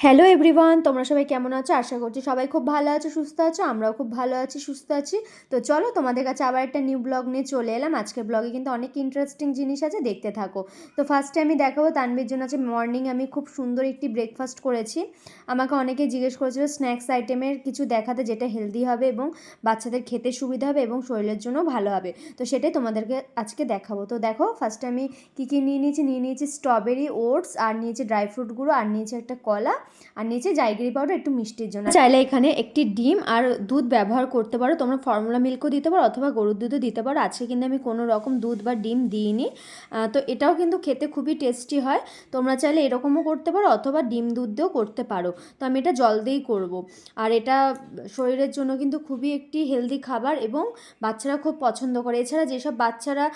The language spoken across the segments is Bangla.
হ্যালো এভরিওয়ান তোমরা সবাই কেমন আছো? আশা করছি সবাই খুব ভালো আছো, সুস্থ আছো, আমরাও খুব ভালো আছি, সুস্থ আছি। তো চলো তোমাদের কাছে আবার একটা নিউ ব্লগ নিয়ে চলে এলাম। আজকের ব্লগে কিন্তু অনেক ইন্টারেস্টিং জিনিস আছে, দেখতে থাকো। তো ফার্স্টে আমি দেখাবো তানবির জন্য আছে মর্নিং আমি খুব সুন্দর একটি ব্রেকফাস্ট করেছি। আমাকে অনেকে জিজ্ঞেস করেছিল স্ন্যাক্স আইটেমের কিছু দেখাতে যেটা হেলদি হবে এবং বাচ্চাদের খেতে সুবিধা হবে এবং শরীরের জন্য ভালো হবে। তো সেটাই তোমাদেরকে আজকে দেখাবো। তো দেখো ফার্স্টে আমি কী কী নিয়ে নিয়েছি? নিয়ে নিয়েছি স্ট্রবেরি ওটস আর নিয়েছি ড্রাই ফ্রুটগুলো আর নিয়েছি একটা কলা। আর নিচে জাইগিরি পাউডার, একটু মিষ্টির জন্য। চাইলে এখানে একটি ডিম আর দুধ ব্যবহার করতে পারো। তোমরা ফর্মুলা মিল্কও দিতে পারো অথবা গরুর দুধও দিতে পারো। আজকে কিন্তু আমি কোনো রকম দুধ বা ডিম দিইনি। তো এটাও কিন্তু খেতে খুবই টেস্টি হয়। তোমরা চাইলে এরকমও করতে পারো অথবা ডিম দুধ দিয়েও করতে পারো। তো আমি এটা জল দিয়েই করব। আর এটা শরীরের জন্য কিন্তু খুবই একটি হেলদি খাবার এবং বাচ্চারা খুব পছন্দ করে। এছাড়া যেসব বাচ্চারা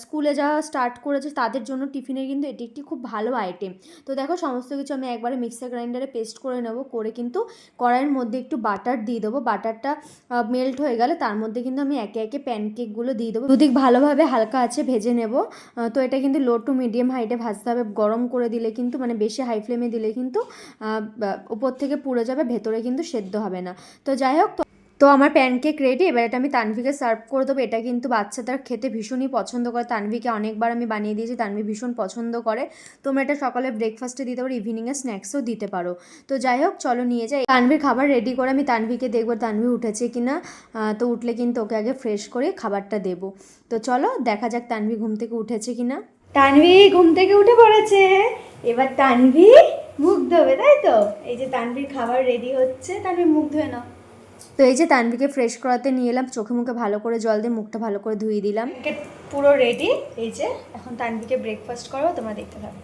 স্কুলে যাওয়া স্টার্ট করেছে তাদের জন্য টিফিনের কিন্তু এটি একটি খুব ভালো আইটেম তো দেখো সমস্ত কিছু আমি একবারে মিক্সার গ্রাইন্ডারে পেস্ট করে নেব, করে কিন্তু কড়াইয়ের মধ্যে একটু বাটার দিয়ে দেবো। বাটারটা মেল্ট হয়ে গেলে তার মধ্যে কিন্তু আমি একে একে প্যানকেকগুলো দিয়ে দেবো। দুদিক ভালোভাবে হালকা আছে ভেজে নেব। তো এটা কিন্তু লো টু মিডিয়াম হাইটে ভাজতে হবে। গরম করে দিলে কিন্তু মানে বেশি হাই ফ্লেমে দিলে কিন্তু ওপর থেকে পুড়ে যাবে, ভেতরে কিন্তু সেদ্ধ হবে না। তো যাই হোক তো- আমার প্যানকেক রেডি এবার এটা আমি তানভিকে সার্ভ করে দেবো। এটা কিন্তু বাচ্চাদের খেতে ভীষণই পছন্দ করে। তানভিকে অনেকবার আমি বানিয়ে দিয়েছি তানভি ভীষণ পছন্দ করে। তোমরা এটা সকালে ব্রেকফাস্টে দিতে পারো ইভিনিংয়ে স্ন্যাক্সও দিতে পারো। তো যাই হোক চলো নিয়ে যাই। তানভির খাবার রেডি করে আমি তানভিকে দেখব তানভি উঠেছে কিনা। আহ, তো উঠলে কিন্তু ওকে আগে ফ্রেশ করে খাবারটা দেবো। তো চলো দেখা যাক তানভি ঘুম থেকে উঠেছে কিনা। তানভি ঘুম থেকে উঠে পড়েছে। এবার তানভি মুখ ধোবে তাই তো? এই যে তানভির খাবার রেডি হচ্ছে তানভি মুখ ধুয়ে নাও। তো এই যে তানভিকে ফ্রেশ করাতে নিয়ে এলাম, চোখে মুখে ভালো করে জল দিয়ে মুখটা ভালো করে ধুয়ে দিলাম। পুরো রেডি এই যে, এখন তানভিকে ব্রেকফাস্ট করব, তোমরা দেখতে থাকো।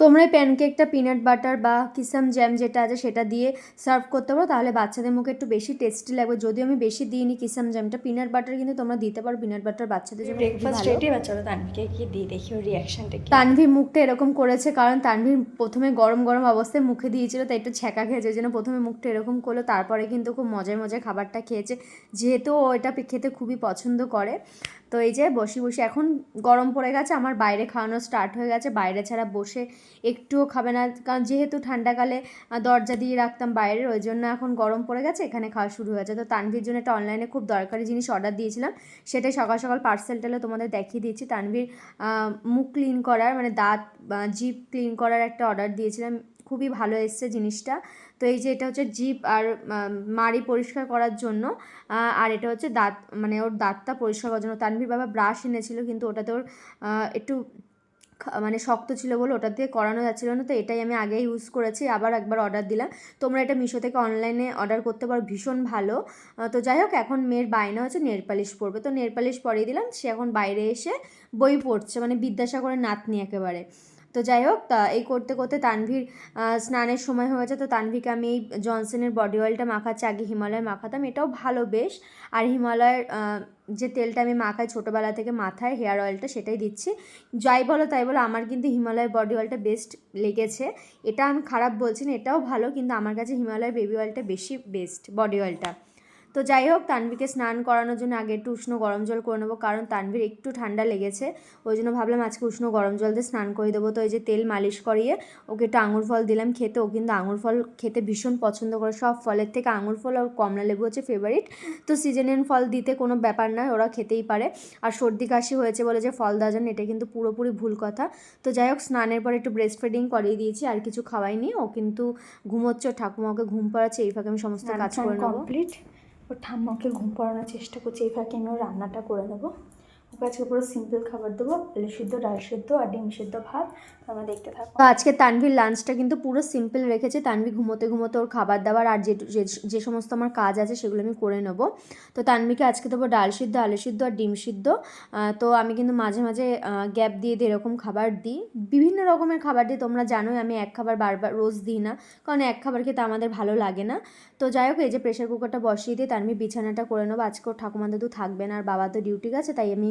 তোমরা প্যানকেকটা পিনাট বাটার বা কিসাম জ্যাম যেটা আছে সেটা দিয়ে সার্ভ করতে পারো। তাহলে বাচ্চাদের মুখে একটু বেশি টেস্টি লাগবে। যদিও আমি বেশি দিইনি কিসাম জ্যামটা পিনাট বাটার কিন্তু তোমরা দিতে পারো। পিনাট বাটার বাচ্চাদের জন্য খুবই ব্রেকফাস্ট রেডি এবার তানভিকে কি দিয়ে দেখি ওর রিয়াকশনটা তানভি মুখটা এরকম করেছে কারণ তানভীর প্রথমে গরম গরম অবস্থায় মুখে দিয়েছিল তাই একটু ছ্যাঁকা খেয়েছে জন্য প্রথমে মুখটা এরকম করল। তারপরে কিন্তু খুব মজায় মজায় খাবারটা খেয়েছে। যেহেতু ও এটা খেতে খুবই পছন্দ করে। তো এই যে বসে বসে এখন গরম পড়ে গেছে, আমার বাইরে খাওয়ানো স্টার্ট হয়ে গেছে, বাইরে ছাড়া বসে একটুও খাবে না। কারণ যেহেতু ঠান্ডাকালে দরজা দিয়ে রাখতাম বাইরের, ওই জন্য এখন গরম পড়ে গেছে, এখানে খাওয়া শুরু হয়েছে তো তানভীর জন্য একটা অনলাইনে খুব দরকারি জিনিস অর্ডার দিয়েছিলাম, সেটাই সকাল সকাল পার্সেলটা তোমাদের দেখিয়ে দিয়েছি। তানভীর মুখ ক্লিন করার মানে দাঁত জিভ ক্লিন করার একটা অর্ডার দিয়েছিলাম। খুবই ভালো এসছে জিনিসটা। তো এই যে এটা হচ্ছে জিপ আর মাড়ি পরিষ্কার করার জন্য আর এটা হচ্ছে দাঁত মানে ওর দাঁতটা পরিষ্কার করার জন্য। তানভীর বাবা ব্রাশ এনেছিল, কিন্তু ওটাতে ওর একটু মানে শক্ত ছিল বলে ওটা দিয়ে করানো যাচ্ছিল না, তো এটাই আমি আগে ইউজ করেছি, আবার একবার অর্ডার দিলাম। তোমরা এটা মিশো থেকে অনলাইনে অর্ডার করতে পারো, ভীষণ ভালো। তো যাই হোক, এখন মেয়ের বায়না হচ্ছে নেল পালিশ পরবে। তো নেল পালিশ পরিয়ে দিলাম, সে এখন বাইরে এসে বই পড়ছে মানে বিদ্যাসাগরের নাতনি একেবারে। তো যাই হোক, তা এই করতে করতে তানভীর স্নানের সময় হয়েছে তো তানভীকে আমি এই জনসনের বডি অয়েলটা মাখাচ্ছি। আগে হিমালয় মাখাতাম, এটাও ভালো বেশ। আর হিমালয়ের যে তেলটা আমি মাখাই ছোটোবেলা থেকে মাথায় হেয়ার অয়েলটা সেটাই দিচ্ছি। যাই বলো তাই বলো, আমার কিন্তু হিমালয় বডি অয়েলটা বেস্ট লেগেছে। এটা আমি খারাপ বলছি না, এটাও ভালো, কিন্তু আমার কাছে হিমালয় বেবি অয়েলটা বেশি বেস্ট বডি অয়েলটা তো যাই হোক তানভীকে স্নান করানোর জন্য আগে একটু উষ্ণ গরম জল করে নেব কারণ তানভীর একটু ঠান্ডা লেগেছে। ওই জন্য ভাবলাম আজকে উষ্ণ গরম জল দিয়ে স্নান করে দেবো। তো এই যে তেল মালিশ করিয়ে ওকে একটু আঙুর ফল দিলাম খেতে। ও কিন্তু আঙুর ফল খেতে ভীষণ পছন্দ করে। সব ফলের থেকে আঙুর ফল আর কমলা লেবু হচ্ছে ফেভারিট তো সিজনের ফল দিতে কোনো ব্যাপার নয় ওরা খেতেই পারে। আর সর্দি কাশি হয়েছে বলে যে ফল দেওয়া এটা কিন্তু পুরোপুরি ভুল কথা। তো যাই হোক স্নানের পর একটু ব্রেস্ট ফিডিং করিয়ে দিয়েছি আর কিছু খাওয়াইনি। ও কিন্তু ঘুমোচ্ছে ঠাকুমা ওকে ঘুম পাড়াচ্ছে এই ফাঁকে আমি সমস্ত কাজ করে নেব। কমপ্লিট ওর ঠাম্মাকে ঘুম পড়ানোর চেষ্টা করছি এই ফাঁকে আমি ওর রান্নাটা করে নেব? আজকে পুরো সিম্পল খাবার দেবো, আলু সিদ্ধ, ডাল সিদ্ধ আর ডিম সিদ্ধ ভাত আমরা দেখতে থাকব আজকে তানভীর লাঞ্চটা কিন্তু পুরো সিম্পল রেখেছে তানভি ঘুমোতে ঘুমোতে ওর খাবার দাবার আর যে যে- সমস্ত আমার কাজ আছে সেগুলো আমি করে নেব। তো তানভিকে আজকে দেবো ডাল সিদ্ধ, আলু সিদ্ধ আর ডিম সিদ্ধ। তো আমি কিন্তু মাঝে মাঝে গ্যাপ দিয়ে দিয়ে এরকম খাবার দিই। বিভিন্ন রকমের খাবার দিই, তোমরা জানোই আমি এক খাবার বারবার রোজ দিই না, কারণ এক খাবার খেতে আমাদের ভালো লাগে না। তো যাই হোক, এই যে প্রেশার কুকারটা বসিয়ে দিয়ে তানভি বিছানাটা করে নেব। আজকে ওর ঠাকুমা দাদু থাকবে না, আর বাবা তো ডিউটি গেছে তাই আমি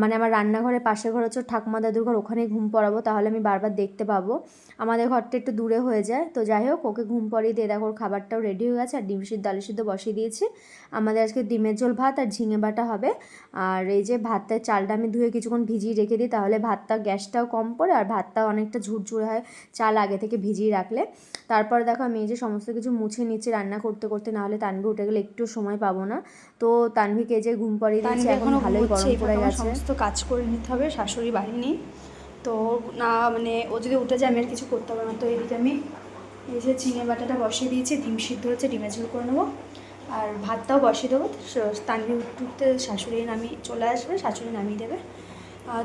মানে আমার রান্নাঘরের পাশের ঘর হচ্ছে ঠাকুমা দাদুর ঘর ওখানেই ঘুম পড়াবো তাহলে আমি বারবার দেখতে পাবো। আমাদের ঘরটা একটু দূরে হয়ে যায় তো যাই হোক ওকে ঘুম পড়িয়ে দিয়ে দেখো খাবারটাও রেডি হয়ে গেছে আর ডিম সিদ্ধ আলু সিদ্ধ বসিয়ে দিয়েছি। আমাদের আজকে ডিমের ঝোল ভাত আর ঝিঙে বাটা হবে। আর এই যে ভাতের চালটা আমি ধুয়ে কিছুক্ষণ ভিজিয়ে রেখে দিই তাহলে ভাতটা গ্যাসটাও কম পড়ে আর ভাতটাও অনেকটা ঝুরঝুরে হয় চাল আগে থেকে ভিজিয়ে রাখলে। তারপর দেখো আমি এই যে সমস্ত কিছু মুছে নিচ্ছি রান্না করতে করতে নাহলে তানভি উঠে গেলে একটু সময় পাবো না। তো তানভিকে যে ঘুম পাড়িয়ে দিয়েছি এখন ভালোই গরম পড়ে গেছে। সমস্ত কাজ করে নিতে হবে শাশুড়ি বাড়ি নেই তো না মানে ও যদি উঠে যায়, আমি আর কিছু করতে হবে না। তো এদিকে আমি এই যে চিনে বাটাটা বসিয়ে দিয়েছি, ডিম সিদ্ধ হচ্ছে ডিমের ঝোল করে নেব। আর ভাতটাও বসিয়ে দেবো তানবি উঠতে উঠতে শাশুড়ি নামিয়ে চলে আসবে, শাশুড়ি নামিয়ে দেবে।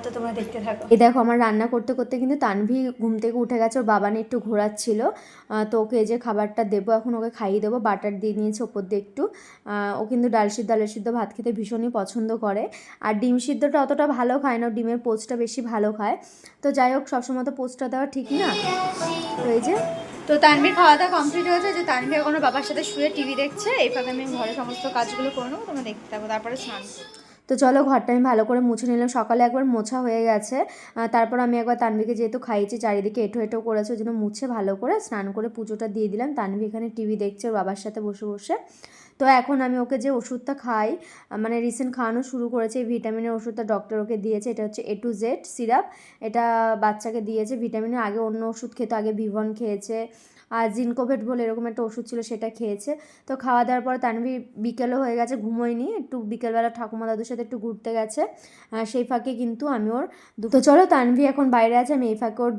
তো তোমরা দেখতে থাকো। এই দেখো আমার রান্না করতে করতে কিন্তু তানভি ঘুম থেকে উঠে গেছে ওর বাবা নিয়ে একটু ঘোরাচ্ছিল। তো ওকে যে খাবারটা দেবো এখন ওকে খাইয়ে দেবো বাটার দিয়ে নিয়েছে ওপর দিয়ে একটু। ও কিন্তু ডাল সিদ্ধ আলু সিদ্ধ ভাত খেতে ভীষণই পছন্দ করে। আর ডিম সিদ্ধটা অতটা ভালো খায় না ডিমের পোস্টটা বেশি ভালো খায়। তো যাই হোক সবসময় তো পোস্টটা দেওয়া ঠিক না? তো এই যে তো তানভির খাওয়া দাওয়া কমপ্লিট হয়েছে যে তানভি এখন ওর বাবার সাথে শুয়ে টিভি দেখছে এই ফাঁকে আমি ঘরে সমস্ত কাজগুলো করে নেব তোমরা দেখতে থাকো তারপরে স্নান। তো চলো ঘরটা আমি ভালো করে মুছে নিলাম। সকালে একবার মোছা হয়ে গেছে। তারপর আমি একবার তানভিকে যেহেতু খাইয়েছি, চারিদিকে এঁটো এঁটো করেছে, ওই জন্য মুছে ভালো করে স্নান করে পুজোটা দিয়ে দিলাম। তানভি এখানে টিভি দেখছে, ওর বাবার সাথে বসে বসে। তো এখন আমি ওকে যে ওষুধটা খাই মানে রিসেন্ট খাওয়ানো শুরু করেছে, এই ভিটামিনের ওষুধটা ডক্টর ওকে দিয়েছে, এটা হচ্ছে এ টু জেড সিরাপ এটা বাচ্চাকে দিয়েছে ভিটামিনের আগে অন্য ওষুধ খেতো, আগে ভিভন খেয়েছে, আর জিনকোভেট বলে এরকম একটা ওষুধ ছিল সেটা খেয়েছে, তো খাওয়া দাওয়ার পর তানভি বিকেলও হয়ে গেছে, ঘুমোয়নি, একটু বিকেলবেলা ঠাকুমা দাদুর সাথে একটু ঘুরতে গেছে সেই ফাঁকে কিন্তু আমি ওর দু- তো চলো তানভি এখন বাইরে আছে, আমি এই ফাঁকে ওর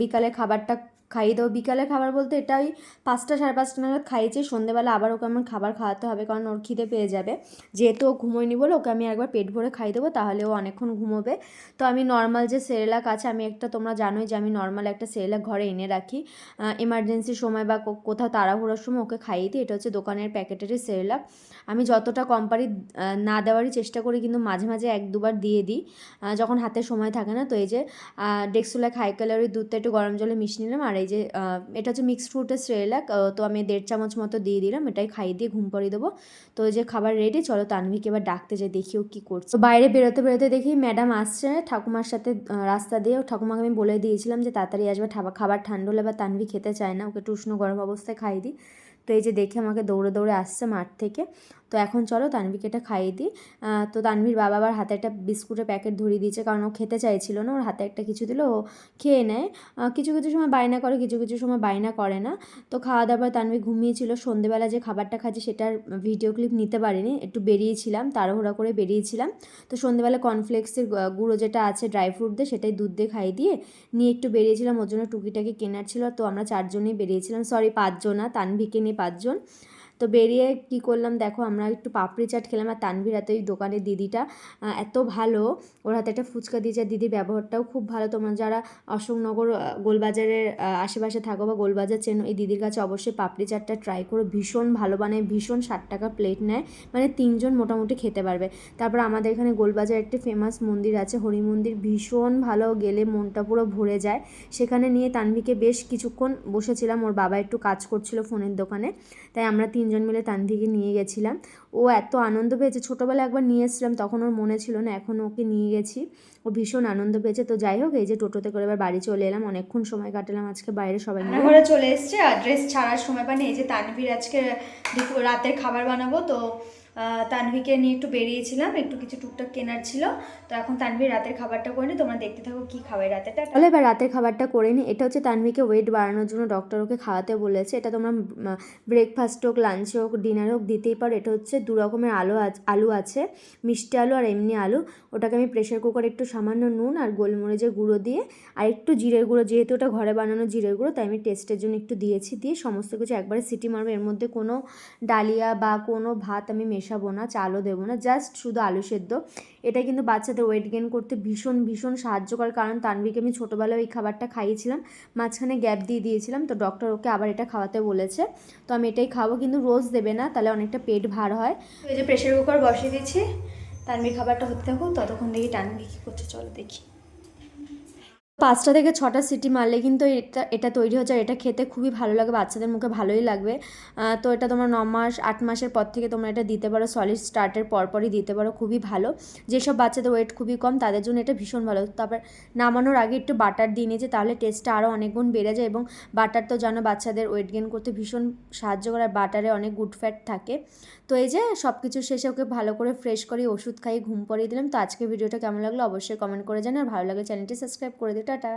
বিকালে খাবারটা খাইয়ে দেবো বিকালে খাবার বলতে এটা ওই পাঁচটা সাড়ে পাঁচটা নাগাদ খাইয়েছি, সন্ধেবেলা আবার ওকে আমার খাবার খাওয়াতে হবে কারণ ওর খিদে পেয়ে যাবে। যেহেতু ও ঘুমোয়নি বলে ওকে আমি একবার পেট ভরে খাইয়ে দেবো, তাহলে ও অনেকক্ষণ ঘুমোবে। তো আমি নর্মাল যে সেরেলাক আছে, আমি একটা তোমরা জানোই যে আমি নর্মাল একটা সেরেলাক ঘরে এনে রাখি। এমার্জেন্সির সময় বা কোথাও তাড়াহুড়োর সময় ওকে খাইয়ে দিই, এটা হচ্ছে দোকানের প্যাকেটের সেরেলাক। আমি যতটা কম পারি না দেওয়ারই চেষ্টা করি, কিন্তু মাঝে মাঝে এক দুবার দিয়ে দিই। যখন হাতে সময় থাকে না, তো এই যে ডেক্সুলাক হাই ক্যালোরি দুধটা একটু গরম জলে মিশিয়ে নিলাম, আর এই যে এটা হচ্ছে মিক্সড ফ্রুটের সেরেলাক তো আমি দেড় চামচ মতো দিয়ে দিলাম, এটাই খাইয়ে দিয়ে ঘুম পাড়িয়ে দেবো। তো যে খাবার রেডি চলো তানভিকে এবার ডাকতে যাই, দেখি ও কী করছে। বাইরে বেরোতে বেরোতে দেখি ম্যাডাম আসছে, ঠাকুমার সাথে রাস্তা দিয়ে। ঠাকুমাকে আমি বলে দিয়েছিলাম যে তাড়াতাড়ি আসবে খাবার ঠান্ডা হলে বা তানভি খেতে চায় না, ওকে একটু উষ্ণ গরম অবস্থায় খাইয়ে দিই। তো এই যে দেখে আমাকে দৌড়ে দৌড়ে আসছে মাঠ থেকে। তো এখন চলো তানভিকে এটা খাইয়ে দিই। তো তানভির বাবা আবার হাতে একটা বিস্কুটের প্যাকেট ধরিয়ে দিয়েছে কারণ ও খেতে চাইছিল না, ওর হাতে একটা কিছু দিলে, ও খেয়ে নেয়। কিছু কিছু সময় বায়না করে, কিছু কিছু সময় বায়না করে না। তো খাওয়া দাওয়ার তানভি ঘুমিয়েছিল, সন্ধেবেলা যে খাবারটা খাচ্ছি সেটার ভিডিও ক্লিপ নিতে পারিনি, একটু বেরিয়েছিলাম, তাড়াহুড়া করে বেরিয়েছিলাম। তো সন্ধেবেলা কর্নফ্লেক্সের গুঁড়ো যেটা আছে ড্রাই ফ্রুট দিয়ে সেটাই দুধ দিয়ে খাইয়ে দিয়ে নিয়ে একটু বেরিয়েছিলাম, ওর জন্য টুকিটাকি কেনার ছিল। তো আমরা চারজনেই বেরিয়েছিলাম সরি পাঁচজন না তানভিকে নিয়ে পাঁচজন। তো বেরিয়ে কি করলাম? দেখো, আমরা একটু পাপড়ি চাট খেলাম আর তানভির হাতে ওই দোকানের দিদিটা এত ভালো। ওর হাতে একটা ফুচকা দিয়েছে। আর দিদির ব্যবহারটাও খুব ভালো। তোমরা যারা অশোকনগর গোলবাজারের আশেপাশে থাকো বা গোলবাজার চেনো, এই দিদির কাছে অবশ্যই পাপড়ি চাটটা ট্রাই করো। ভীষণ ভালো বানায়, ভীষণ ষাট টাকা প্লেট নেয়। মানে তিনজন মোটামুটি খেতে পারবে। তারপর আমাদের এখানে গোলবাজার একটি ফেমাস মন্দির আছে, হরি মন্দির। ভীষণ ভালো, গেলে মনটা পুরো ভরে যায়। সেখানে নিয়ে তানভিকে বেশ কিছুক্ষণ বসেছিলাম। ওর বাবা একটু কাজ করছিল ফোনের দোকানে। তাই আমরা তিনজন মিলে তানভিকে নিয়ে গেছিলাম। ও এত আনন্দ পেয়েছে। ছোটোবেলা একবার নিয়ে এসেছিলাম, তখন ওর মনে ছিল না, এখন ওকে নিয়ে গেছি। ও ভীষণ আনন্দ পেয়েছে। তো যাই হোক, এই যে টোটোতে করে এবার বাড়ি চলে এলাম। অনেকক্ষণ সময় কাটালাম আজকে বাইরে সবাই ঘরে চলে এসছে। আর ড্রেস ছাড়ার সময় পানি এই যে তানভীর আজকে রাতের খাবার বানাবো, তো তানভীকে নিয়ে একটু বেরিয়েছিলাম, একটু কিছু টুকটাক কেনার ছিল। তো এখন তানভীর রাতের খাবারটা করে নি, তোমরা দেখতে থাকো কি খাবে রাতেটা তাহলে এবার রাতের খাবারটা করে নিই এটা হচ্ছে তানভিকে ওয়েট বাড়ানোর জন্য ডক্টর ওকে খাওয়াতে বলেছে। এটা তোমরা ব্রেকফাস্ট হোক লাঞ্চ হোক ডিনার হোক দিতেই পারো। এটা হচ্ছে দু রকমের আলু আলু আছে, মিষ্টি আলু আর এমনি আলু। ওটাকে আমি প্রেশার কুকারে একটু সামান্য নুন আর গোলমরিচের গুঁড়ো দিয়ে, আর একটু জিরের গুঁড়ো। যেহেতু ওটা ঘরে বানানো জিরের গুঁড়ো, তাই আমি টেস্টের জন্য একটু দিয়েছি। দিয়ে সমস্ত কিছু একবারে সিটি মারবো। এর মধ্যে কোনো ডালিয়া বা কোনো ভাত আমি মেশাবো না, চালও দেবো না জাস্ট শুধু আলু সেদ্ধ। এটা কিন্তু বাচ্চাদের ওয়েট গেন করতে ভীষণ ভীষণ সাহায্য করে। কারণ তানভিকে আমি ছোটোবেলায় ওই খাবারটা খাইয়েছিলাম, মাঝখানে গ্যাপ দিয়ে দিয়েছিলাম, তো ডক্টর ওকে আবার এটা খাওয়াতে বলেছে। তো আমি এটাই খাব, কিন্তু রোজ দেবে না, তাহলে অনেকটা পেট ভার হয়। এই যে প্রেশার কুকার বসিয়ে দিচ্ছি তানভীর খাবারটা হতে থাকুক, ততক্ষণ দেখি তানভী কী করছে, চলো দেখি। পাঁচটা থেকে ছটা সিটি মারলে কিন্তু এটা এটা তৈরি হয়ে যায়। এটা খেতে খুবই ভালো লাগে, বাচ্চাদের মুখে ভালোই লাগবে। তো এটা তোমরা ন মাস, আট মাসের পর থেকে তোমরা এটা দিতে পারো সলিড স্টার্টের পরপরই দিতে পারো, খুবই ভালো। যেসব বাচ্চাদের ওয়েট খুবই কম, তাদের জন্য এটা ভীষণ ভালো। তারপর নামানোর আগে একটু বাটার দিয়ে নিয়েছে, তাহলে টেস্টটা আরও অনেক গুণ বেড়ে যায় এবং বাটার তো জানো বাচ্চাদের ওয়েট গেন করতে ভীষণ সাহায্য করে আর বাটারে অনেক গুড ফ্যাট থাকে। তো এই যে সব কিছু শেষে ওকে ভালো করে ফ্রেশ করে ওষুধ খাইয়ে ঘুম পরিয়ে দিলাম। তো আজকে ভিডিওটা কেমন লাগল অবশ্যই কমেন্ট করে জানাও। আর ভালো লাগে চ্যানেলটি সাবস্ক্রাইব করে দিও। টাটা